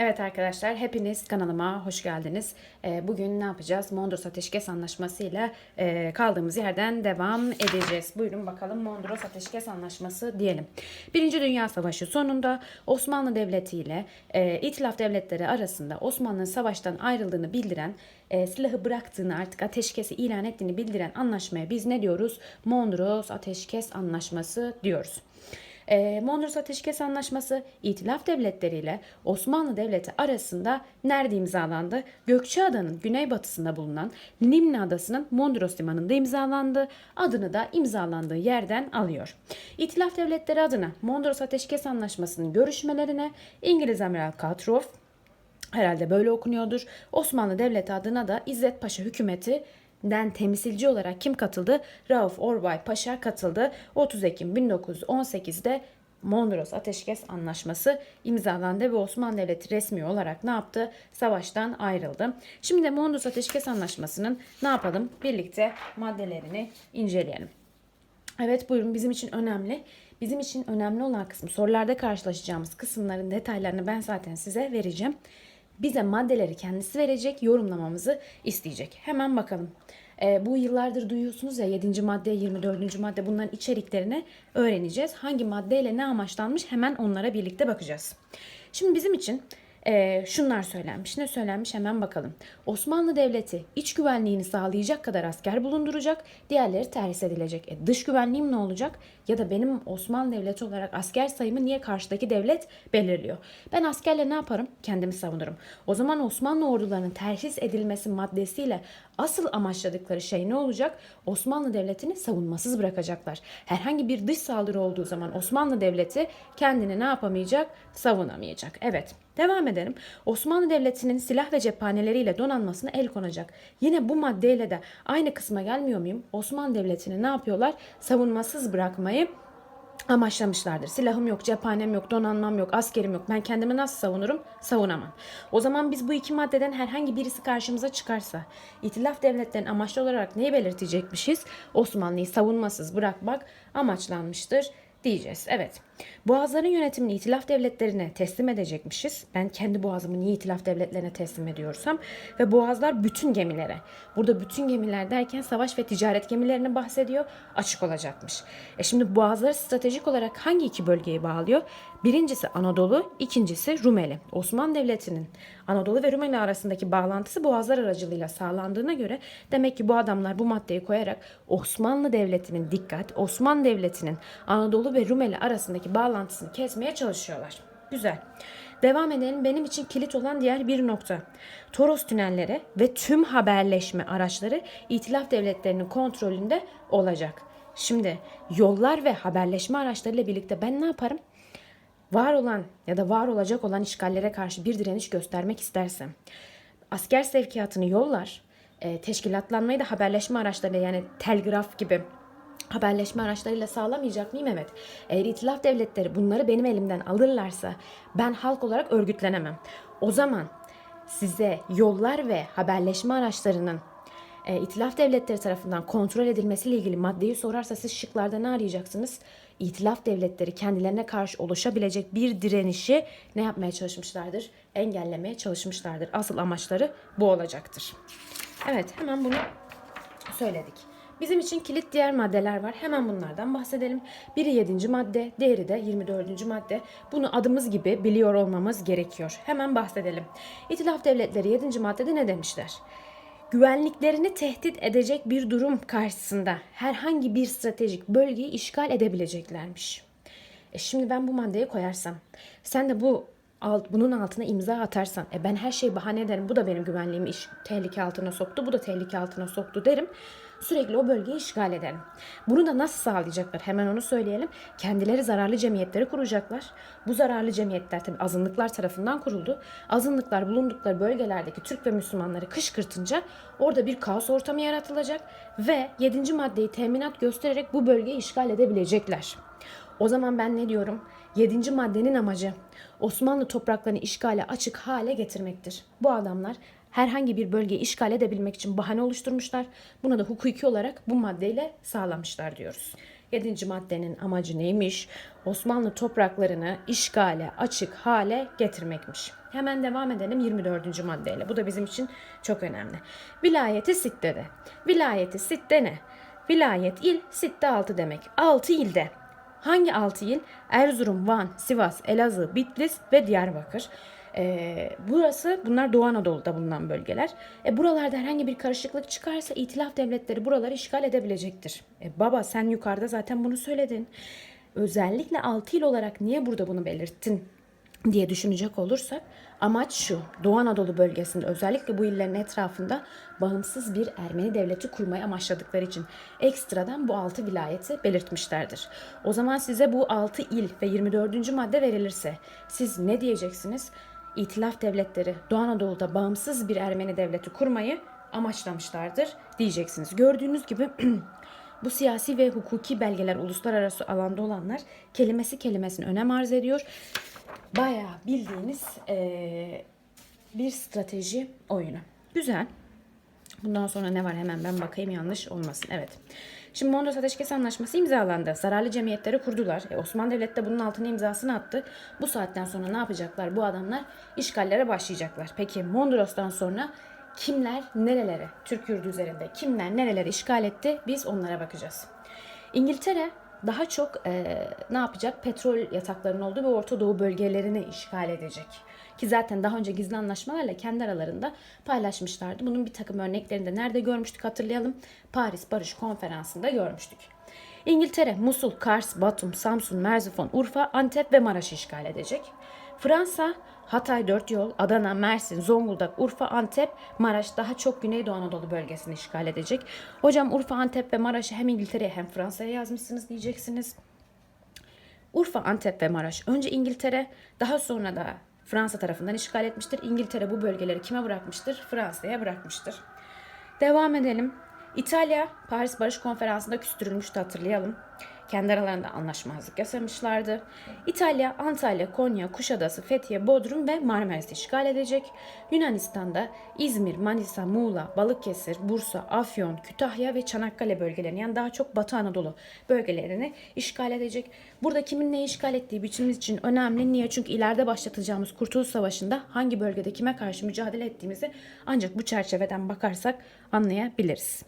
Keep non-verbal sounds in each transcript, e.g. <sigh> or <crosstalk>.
Evet arkadaşlar hepiniz kanalıma hoş geldiniz. Ee, bugün ne yapacağız? Mondros Ateşkes Anlaşması ile e, kaldığımız yerden devam edeceğiz. Buyurun bakalım Mondros Ateşkes Anlaşması diyelim. Birinci Dünya Savaşı sonunda Osmanlı Devleti ile e, İtilaf Devletleri arasında Osmanlı'nın savaştan ayrıldığını bildiren, e, silahı bıraktığını artık ateşkesi ilan ettiğini bildiren anlaşmaya biz ne diyoruz? Mondros Ateşkes Anlaşması diyoruz. E, Mondros Ateşkes Anlaşması İtilaf Devletleri ile Osmanlı Devleti arasında nerede imzalandı? Gökçeada'nın güneybatısında bulunan Nimna Adası'nın Mondros Limanı'nda imzalandı. Adını da imzalandığı yerden alıyor. İtilaf Devletleri adına Mondros Ateşkes Anlaşması'nın görüşmelerine İngiliz Amiral Catroff, herhalde böyle okunuyordur. Osmanlı Devleti adına da İzzet Paşa hükümeti den temsilci olarak kim katıldı? Rauf Orbay Paşa katıldı. 30 Ekim 1918'de Mondros Ateşkes Anlaşması imzalandı ve Osmanlı Devleti resmi olarak ne yaptı? Savaştan ayrıldı. Şimdi Mondros Ateşkes Anlaşması'nın ne yapalım? Birlikte maddelerini inceleyelim. Evet buyurun bizim için önemli. Bizim için önemli olan kısım sorularda karşılaşacağımız kısımların detaylarını ben zaten size vereceğim. Bize maddeleri kendisi verecek, yorumlamamızı isteyecek. Hemen bakalım. Ee, bu yıllardır duyuyorsunuz ya 7. madde, 24. madde bunların içeriklerini öğreneceğiz. Hangi maddeyle ne amaçlanmış hemen onlara birlikte bakacağız. Şimdi bizim için ee, şunlar söylenmiş. Ne söylenmiş hemen bakalım. Osmanlı Devleti iç güvenliğini sağlayacak kadar asker bulunduracak. Diğerleri terhis edilecek. E, dış güvenliğim ne olacak? Ya da benim Osmanlı Devleti olarak asker sayımı niye karşıdaki devlet belirliyor? Ben askerle ne yaparım? Kendimi savunurum. O zaman Osmanlı ordularının terhis edilmesi maddesiyle asıl amaçladıkları şey ne olacak? Osmanlı Devleti'ni savunmasız bırakacaklar. Herhangi bir dış saldırı olduğu zaman Osmanlı Devleti kendini ne yapamayacak? Savunamayacak. Evet. Devam edelim. Osmanlı Devleti'nin silah ve cephaneleriyle donanmasına el konacak. Yine bu maddeyle de aynı kısma gelmiyor muyum? Osmanlı Devleti'ni ne yapıyorlar? Savunmasız bırakmayı amaçlamışlardır. Silahım yok, cephanem yok, donanmam yok, askerim yok. Ben kendimi nasıl savunurum? Savunamam. O zaman biz bu iki maddeden herhangi birisi karşımıza çıkarsa, itilaf devletlerinin amaçlı olarak neyi belirtecekmişiz? Osmanlı'yı savunmasız bırakmak amaçlanmıştır diyeceğiz. Evet. Boğazların yönetimini itilaf devletlerine teslim edecekmişiz. Ben kendi boğazımı niye itilaf devletlerine teslim ediyorsam ve boğazlar bütün gemilere. Burada bütün gemiler derken savaş ve ticaret gemilerini bahsediyor. Açık olacakmış. E şimdi boğazları stratejik olarak hangi iki bölgeyi bağlıyor? Birincisi Anadolu, ikincisi Rumeli. Osmanlı Devleti'nin Anadolu ve Rumeli arasındaki bağlantısı boğazlar aracılığıyla sağlandığına göre demek ki bu adamlar bu maddeyi koyarak Osmanlı Devleti'nin dikkat, Osmanlı Devleti'nin Anadolu ve Rumeli arasındaki bağlantısını kesmeye çalışıyorlar. Güzel. Devam edelim. Benim için kilit olan diğer bir nokta. Toros tünelleri ve tüm haberleşme araçları itilaf devletlerinin kontrolünde olacak. Şimdi yollar ve haberleşme araçlarıyla birlikte ben ne yaparım? Var olan ya da var olacak olan işgallere karşı bir direniş göstermek istersem asker sevkiyatını yollar, e, teşkilatlanmayı da haberleşme araçlarıyla yani telgraf gibi haberleşme araçlarıyla sağlamayacak mıyım? Evet. Eğer itilaf devletleri bunları benim elimden alırlarsa ben halk olarak örgütlenemem. O zaman size yollar ve haberleşme araçlarının e, itilaf devletleri tarafından kontrol edilmesiyle ilgili maddeyi sorarsa siz şıklarda ne arayacaksınız? İtilaf devletleri kendilerine karşı oluşabilecek bir direnişi ne yapmaya çalışmışlardır? Engellemeye çalışmışlardır. Asıl amaçları bu olacaktır. Evet hemen bunu söyledik. Bizim için kilit diğer maddeler var. Hemen bunlardan bahsedelim. Biri 7. madde, diğeri de 24. madde. Bunu adımız gibi biliyor olmamız gerekiyor. Hemen bahsedelim. İtilaf devletleri 7. maddede ne demişler? Güvenliklerini tehdit edecek bir durum karşısında herhangi bir stratejik bölgeyi işgal edebileceklermiş. E şimdi ben bu maddeyi koyarsam, sen de bu alt, bunun altına imza atarsan, e ben her şeyi bahane ederim. Bu da benim güvenliğimi iş, tehlike altına soktu, bu da tehlike altına soktu derim. Sürekli o bölgeyi işgal ederim. Bunu da nasıl sağlayacaklar? Hemen onu söyleyelim. Kendileri zararlı cemiyetleri kuracaklar. Bu zararlı cemiyetler tabi azınlıklar tarafından kuruldu. Azınlıklar bulundukları bölgelerdeki Türk ve Müslümanları kışkırtınca orada bir kaos ortamı yaratılacak ve 7. maddeyi teminat göstererek bu bölgeyi işgal edebilecekler. O zaman ben ne diyorum? 7. maddenin amacı Osmanlı topraklarını işgale açık hale getirmektir. Bu adamlar herhangi bir bölgeyi işgal edebilmek için bahane oluşturmuşlar. Buna da hukuki olarak bu maddeyle sağlamışlar diyoruz. 7. maddenin amacı neymiş? Osmanlı topraklarını işgale açık hale getirmekmiş. Hemen devam edelim 24. maddeyle. Bu da bizim için çok önemli. Vilayeti Sitte'de. Vilayeti Sitte ne? Vilayet il, Sitte altı demek. Altı ilde. Hangi altı il? Erzurum, Van, Sivas, Elazığ, Bitlis ve Diyarbakır. Ee, burası bunlar Doğu Anadolu'da bulunan bölgeler. E, buralarda herhangi bir karışıklık çıkarsa itilaf devletleri buraları işgal edebilecektir. E, baba sen yukarıda zaten bunu söyledin. Özellikle 6 il olarak niye burada bunu belirttin diye düşünecek olursak amaç şu. Doğu Anadolu bölgesinde özellikle bu illerin etrafında bağımsız bir Ermeni devleti kurmayı amaçladıkları için ekstradan bu 6 vilayeti belirtmişlerdir. O zaman size bu 6 il ve 24. madde verilirse siz ne diyeceksiniz? İtilaf devletleri Doğu Anadolu'da bağımsız bir Ermeni devleti kurmayı amaçlamışlardır diyeceksiniz. Gördüğünüz gibi <clears throat> bu siyasi ve hukuki belgeler uluslararası alanda olanlar kelimesi kelimesine önem arz ediyor. Bayağı bildiğiniz eee, bir strateji oyunu. Güzel. Bundan sonra ne var hemen ben bakayım yanlış olmasın. Evet. Şimdi Mondros Ateşkes Anlaşması imzalandı. Zararlı cemiyetleri kurdular. E, Osmanlı Devleti de bunun altına imzasını attı. Bu saatten sonra ne yapacaklar? Bu adamlar işgallere başlayacaklar. Peki Mondros'tan sonra kimler nerelere, Türk yurdu üzerinde kimler nereleri işgal etti? Biz onlara bakacağız. İngiltere daha çok e, ne yapacak? Petrol yataklarının olduğu ve Orta Doğu bölgelerini işgal edecek. Ki zaten daha önce gizli anlaşmalarla kendi aralarında paylaşmışlardı. Bunun bir takım örneklerini de nerede görmüştük hatırlayalım. Paris Barış Konferansı'nda görmüştük. İngiltere, Musul, Kars, Batum, Samsun, Merzifon, Urfa, Antep ve Maraş'ı işgal edecek. Fransa, Hatay 4 yol, Adana, Mersin, Zonguldak, Urfa, Antep, Maraş daha çok Güneydoğu Anadolu bölgesini işgal edecek. Hocam Urfa, Antep ve Maraş'ı hem İngiltere'ye hem Fransa'ya yazmışsınız diyeceksiniz. Urfa, Antep ve Maraş önce İngiltere daha sonra da Fransa tarafından işgal etmiştir. İngiltere bu bölgeleri kime bırakmıştır? Fransa'ya bırakmıştır. Devam edelim. İtalya Paris Barış Konferansı'nda küstürülmüştü hatırlayalım. Kendi aralarında anlaşmazlık yaşamışlardı. İtalya, Antalya, Konya, Kuşadası, Fethiye, Bodrum ve Marmaris'i işgal edecek. Yunanistan'da İzmir, Manisa, Muğla, Balıkesir, Bursa, Afyon, Kütahya ve Çanakkale bölgelerini yani daha çok Batı Anadolu bölgelerini işgal edecek. Burada kimin neyi işgal ettiği biçimimiz için önemli. Niye? Çünkü ileride başlatacağımız Kurtuluş Savaşı'nda hangi bölgede kime karşı mücadele ettiğimizi ancak bu çerçeveden bakarsak anlayabiliriz.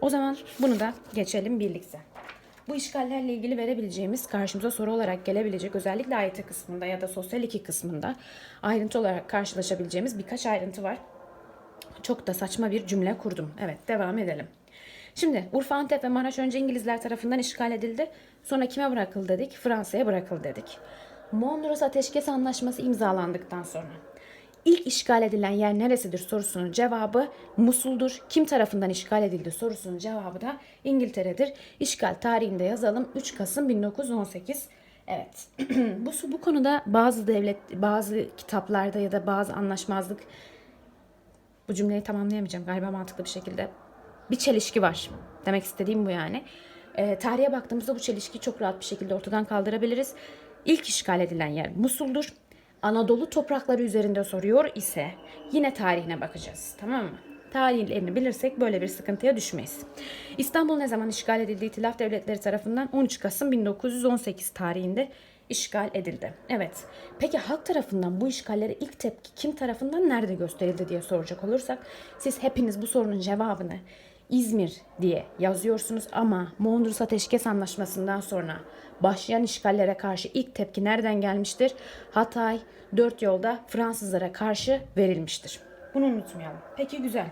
O zaman bunu da geçelim birlikte. Bu işgallerle ilgili verebileceğimiz karşımıza soru olarak gelebilecek özellikle AYT kısmında ya da sosyal 2 kısmında ayrıntı olarak karşılaşabileceğimiz birkaç ayrıntı var. Çok da saçma bir cümle kurdum. Evet devam edelim. Şimdi Urfa, Antep ve Maraş önce İngilizler tarafından işgal edildi. Sonra kime bırakıldı dedik? Fransa'ya bırakıldı dedik. Mondros Ateşkes Anlaşması imzalandıktan sonra İlk işgal edilen yer neresidir sorusunun cevabı Musul'dur. Kim tarafından işgal edildi sorusunun cevabı da İngiltere'dir. İşgal tarihinde yazalım 3 Kasım 1918. Evet. <clears throat> bu bu konuda bazı devlet bazı kitaplarda ya da bazı anlaşmazlık bu cümleyi tamamlayamayacağım galiba mantıklı bir şekilde. Bir çelişki var. Demek istediğim bu yani. Ee, tarihe baktığımızda bu çelişkiyi çok rahat bir şekilde ortadan kaldırabiliriz. İlk işgal edilen yer Musul'dur. Anadolu toprakları üzerinde soruyor ise yine tarihine bakacağız. Tamam mı? Tarihlerini bilirsek böyle bir sıkıntıya düşmeyiz. İstanbul ne zaman işgal edildi? İtilaf devletleri tarafından 13 Kasım 1918 tarihinde işgal edildi. Evet. Peki halk tarafından bu işgallere ilk tepki kim tarafından nerede gösterildi diye soracak olursak siz hepiniz bu sorunun cevabını İzmir diye yazıyorsunuz ama Mondros Ateşkes Anlaşması'ndan sonra başlayan işgallere karşı ilk tepki nereden gelmiştir? Hatay, dört yolda Fransızlara karşı verilmiştir. Bunu unutmayalım. Peki güzel.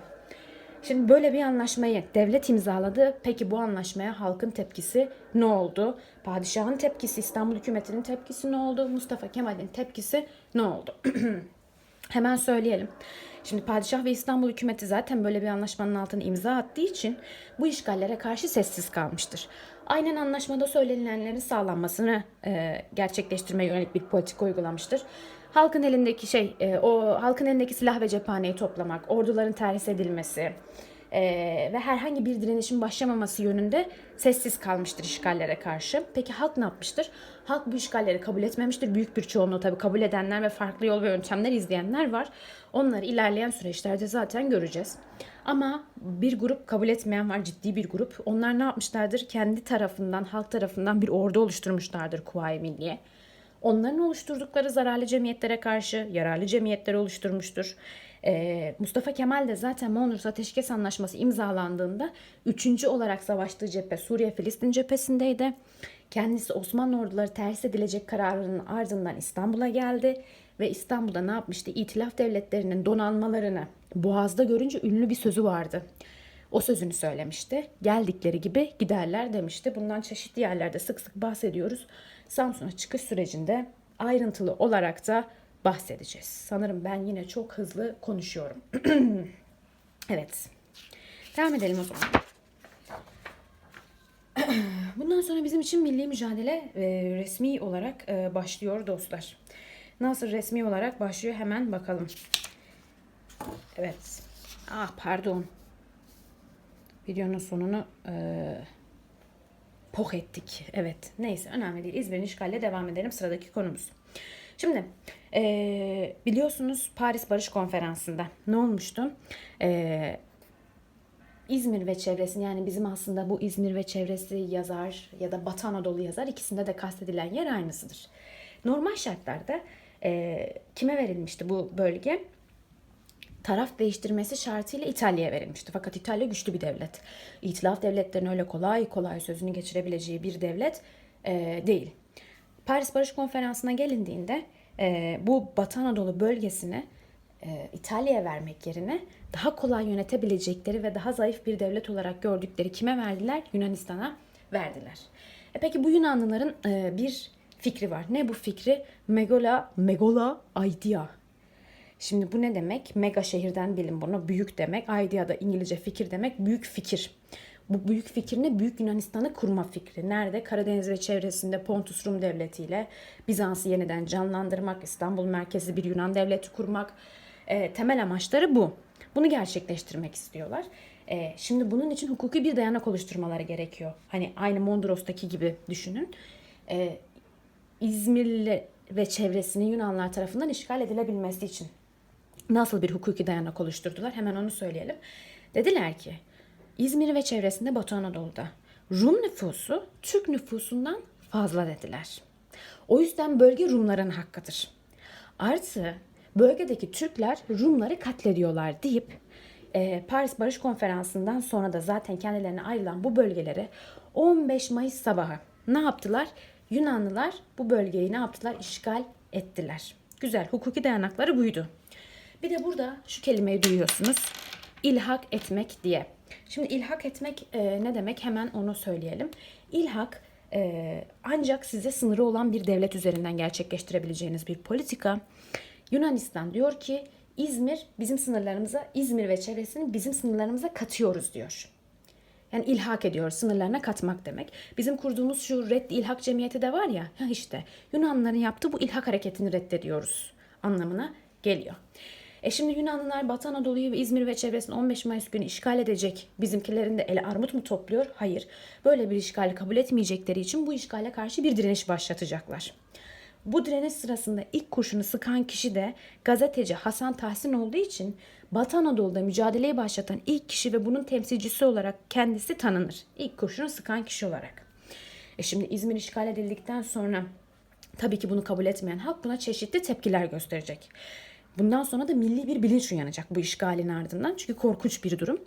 Şimdi böyle bir anlaşmayı devlet imzaladı. Peki bu anlaşmaya halkın tepkisi ne oldu? Padişahın tepkisi, İstanbul hükümetinin tepkisi ne oldu? Mustafa Kemal'in tepkisi ne oldu? <clears throat> Hemen söyleyelim. Şimdi padişah ve İstanbul hükümeti zaten böyle bir anlaşmanın altına imza attığı için bu işgallere karşı sessiz kalmıştır. Aynen anlaşmada söylenilenlerin sağlanmasını e, gerçekleştirmeye yönelik bir politika uygulamıştır. Halkın elindeki şey, e, o halkın elindeki silah ve cephaneyi toplamak, orduların terhis edilmesi, e, ve herhangi bir direnişin başlamaması yönünde sessiz kalmıştır işgallere karşı. Peki halk ne yapmıştır? Halk bu işgalleri kabul etmemiştir. Büyük bir çoğunluğu tabii kabul edenler ve farklı yol ve yöntemler izleyenler var. Onları ilerleyen süreçlerde zaten göreceğiz. Ama bir grup kabul etmeyen var, ciddi bir grup. Onlar ne yapmışlardır? Kendi tarafından, halk tarafından bir ordu oluşturmuşlardır Kuvayi Milliye. Onların oluşturdukları zararlı cemiyetlere karşı yararlı cemiyetler oluşturmuştur. Ee, Mustafa Kemal de zaten Mondros Ateşkes Anlaşması imzalandığında üçüncü olarak savaştığı cephe Suriye-Filistin cephesindeydi. Kendisi Osmanlı orduları ters edilecek kararının ardından İstanbul'a geldi ve İstanbul'da ne yapmıştı? İtilaf devletlerinin donanmalarını Boğaz'da görünce ünlü bir sözü vardı. O sözünü söylemişti. Geldikleri gibi giderler demişti. Bundan çeşitli yerlerde sık sık bahsediyoruz. Samsun'a çıkış sürecinde ayrıntılı olarak da bahsedeceğiz. Sanırım ben yine çok hızlı konuşuyorum. <clears throat> evet. Devam edelim o zaman. <clears throat> Bundan sonra bizim için milli mücadele e, resmi olarak e, başlıyor dostlar. Nasıl resmi olarak başlıyor hemen bakalım. Evet. Ah pardon. Videonun sonunu e, poh ettik. Evet. Neyse önemli değil. İzmir'in işgalle devam edelim. Sıradaki konumuz. Şimdi e, biliyorsunuz Paris Barış Konferansı'nda ne olmuştu? E, İzmir ve çevresi yani bizim aslında bu İzmir ve çevresi yazar ya da Batı Anadolu yazar ikisinde de kastedilen yer aynısıdır. Normal şartlarda e, kime verilmişti bu bölge? taraf değiştirmesi şartıyla İtalya'ya verilmişti. Fakat İtalya güçlü bir devlet. İtilaf devletlerinin öyle kolay kolay sözünü geçirebileceği bir devlet e, değil. Paris Barış Konferansı'na gelindiğinde e, bu Batı Anadolu bölgesini e, İtalya'ya vermek yerine daha kolay yönetebilecekleri ve daha zayıf bir devlet olarak gördükleri kime verdiler? Yunanistan'a verdiler. E peki bu Yunanlıların e, bir fikri var. Ne bu fikri? Megola, Megola idea Şimdi bu ne demek? Mega şehirden bilin bunu. Büyük demek. Idea da İngilizce fikir demek. Büyük fikir. Bu büyük fikir ne? Büyük Yunanistan'ı kurma fikri. Nerede? Karadeniz ve çevresinde Pontus Rum Devleti ile Bizans'ı yeniden canlandırmak, İstanbul merkezli bir Yunan devleti kurmak. E, temel amaçları bu. Bunu gerçekleştirmek istiyorlar. E, şimdi bunun için hukuki bir dayanak oluşturmaları gerekiyor. Hani aynı Mondros'taki gibi düşünün. E, İzmirli ve çevresinin Yunanlar tarafından işgal edilebilmesi için nasıl bir hukuki dayanak oluşturdular? Hemen onu söyleyelim. Dediler ki İzmir ve çevresinde Batı Anadolu'da Rum nüfusu Türk nüfusundan fazla dediler. O yüzden bölge Rumların hakkıdır. Artı bölgedeki Türkler Rumları katlediyorlar deyip e, Paris Barış Konferansı'ndan sonra da zaten kendilerine ayrılan bu bölgeleri 15 Mayıs sabahı ne yaptılar? Yunanlılar bu bölgeyi ne yaptılar? İşgal ettiler. Güzel hukuki dayanakları buydu. Bir de burada şu kelimeyi duyuyorsunuz. İlhak etmek diye. Şimdi ilhak etmek e, ne demek? Hemen onu söyleyelim. İlhak e, ancak size sınırı olan bir devlet üzerinden gerçekleştirebileceğiniz bir politika. Yunanistan diyor ki İzmir bizim sınırlarımıza, İzmir ve çevresini bizim sınırlarımıza katıyoruz diyor. Yani ilhak ediyor, sınırlarına katmak demek. Bizim kurduğumuz şu reddi ilhak cemiyeti de var ya, ya işte Yunanlıların yaptığı bu ilhak hareketini reddediyoruz anlamına geliyor. E şimdi Yunanlılar Batı Anadolu'yu ve İzmir ve çevresini 15 Mayıs günü işgal edecek. Bizimkilerin de ele armut mu topluyor? Hayır. Böyle bir işgali kabul etmeyecekleri için bu işgale karşı bir direniş başlatacaklar. Bu direniş sırasında ilk kurşunu sıkan kişi de gazeteci Hasan Tahsin olduğu için Batı Anadolu'da mücadeleyi başlatan ilk kişi ve bunun temsilcisi olarak kendisi tanınır. İlk kurşunu sıkan kişi olarak. E şimdi İzmir işgal edildikten sonra tabii ki bunu kabul etmeyen halk buna çeşitli tepkiler gösterecek. Bundan sonra da milli bir bilinç uyanacak bu işgalin ardından. Çünkü korkunç bir durum.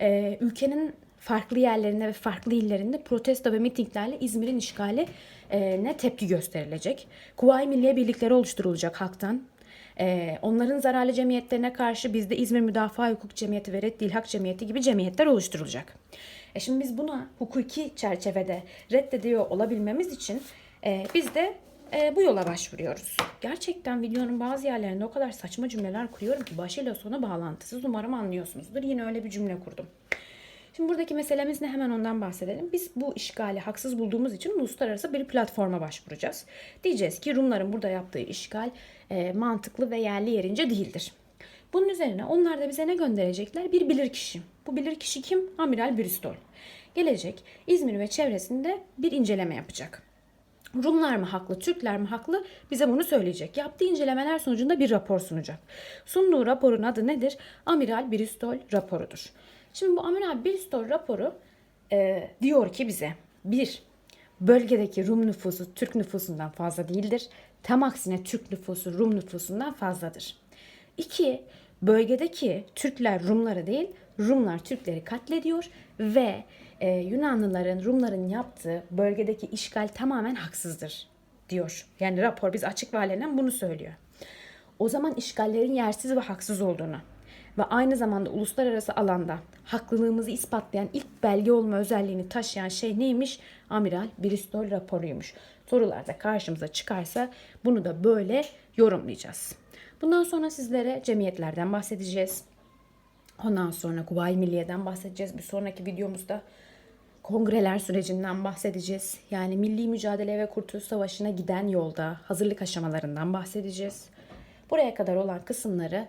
Ee, ülkenin farklı yerlerinde ve farklı illerinde protesto ve mitinglerle İzmir'in işgali e, tepki gösterilecek. Kuvayi Milliye Birlikleri oluşturulacak halktan. Ee, onların zararlı cemiyetlerine karşı bizde İzmir Müdafaa Hukuk Cemiyeti ve Reddi İlhak Cemiyeti gibi cemiyetler oluşturulacak. E şimdi biz buna hukuki çerçevede reddediyor olabilmemiz için e, biz de e, bu yola başvuruyoruz. Gerçekten videonun bazı yerlerinde o kadar saçma cümleler kuruyorum ki başıyla sonu bağlantısız. Umarım anlıyorsunuzdur. Yine öyle bir cümle kurdum. Şimdi buradaki meselemiz ne hemen ondan bahsedelim. Biz bu işgali haksız bulduğumuz için uluslararası bir platforma başvuracağız. Diyeceğiz ki Rumların burada yaptığı işgal e, mantıklı ve yerli yerince değildir. Bunun üzerine onlar da bize ne gönderecekler? Bir bilirkişi. Bu bilirkişi kim? Amiral Bristol. Gelecek İzmir ve çevresinde bir inceleme yapacak. Rumlar mı haklı, Türkler mi haklı bize bunu söyleyecek. Yaptığı incelemeler sonucunda bir rapor sunacak. Sunduğu raporun adı nedir? Amiral Bristol raporudur. Şimdi bu Amiral Bristol raporu e, diyor ki bize bir, bölgedeki Rum nüfusu Türk nüfusundan fazla değildir. Tam aksine Türk nüfusu Rum nüfusundan fazladır. İki, bölgedeki Türkler Rumları değil, Rumlar Türkleri katlediyor ve e, Yunanlıların, Rumların yaptığı bölgedeki işgal tamamen haksızdır diyor. Yani rapor biz açık ve bunu söylüyor. O zaman işgallerin yersiz ve haksız olduğunu ve aynı zamanda uluslararası alanda haklılığımızı ispatlayan ilk belge olma özelliğini taşıyan şey neymiş? Amiral Bristol raporuymuş. Sorularda karşımıza çıkarsa bunu da böyle yorumlayacağız. Bundan sonra sizlere cemiyetlerden bahsedeceğiz. Ondan sonra Kuvayi Milliye'den bahsedeceğiz. Bir sonraki videomuzda kongreler sürecinden bahsedeceğiz. Yani milli mücadele ve kurtuluş savaşına giden yolda hazırlık aşamalarından bahsedeceğiz. Buraya kadar olan kısımları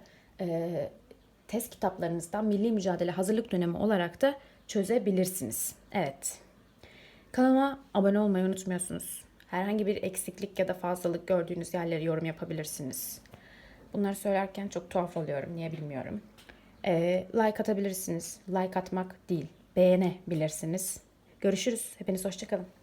test kitaplarınızdan milli mücadele hazırlık dönemi olarak da çözebilirsiniz. Evet. Kanalıma abone olmayı unutmuyorsunuz. Herhangi bir eksiklik ya da fazlalık gördüğünüz yerlere yorum yapabilirsiniz. Bunları söylerken çok tuhaf oluyorum. Niye bilmiyorum. Ee, like atabilirsiniz. Like atmak değil. Beğenebilirsiniz. Görüşürüz. Hepiniz hoşçakalın.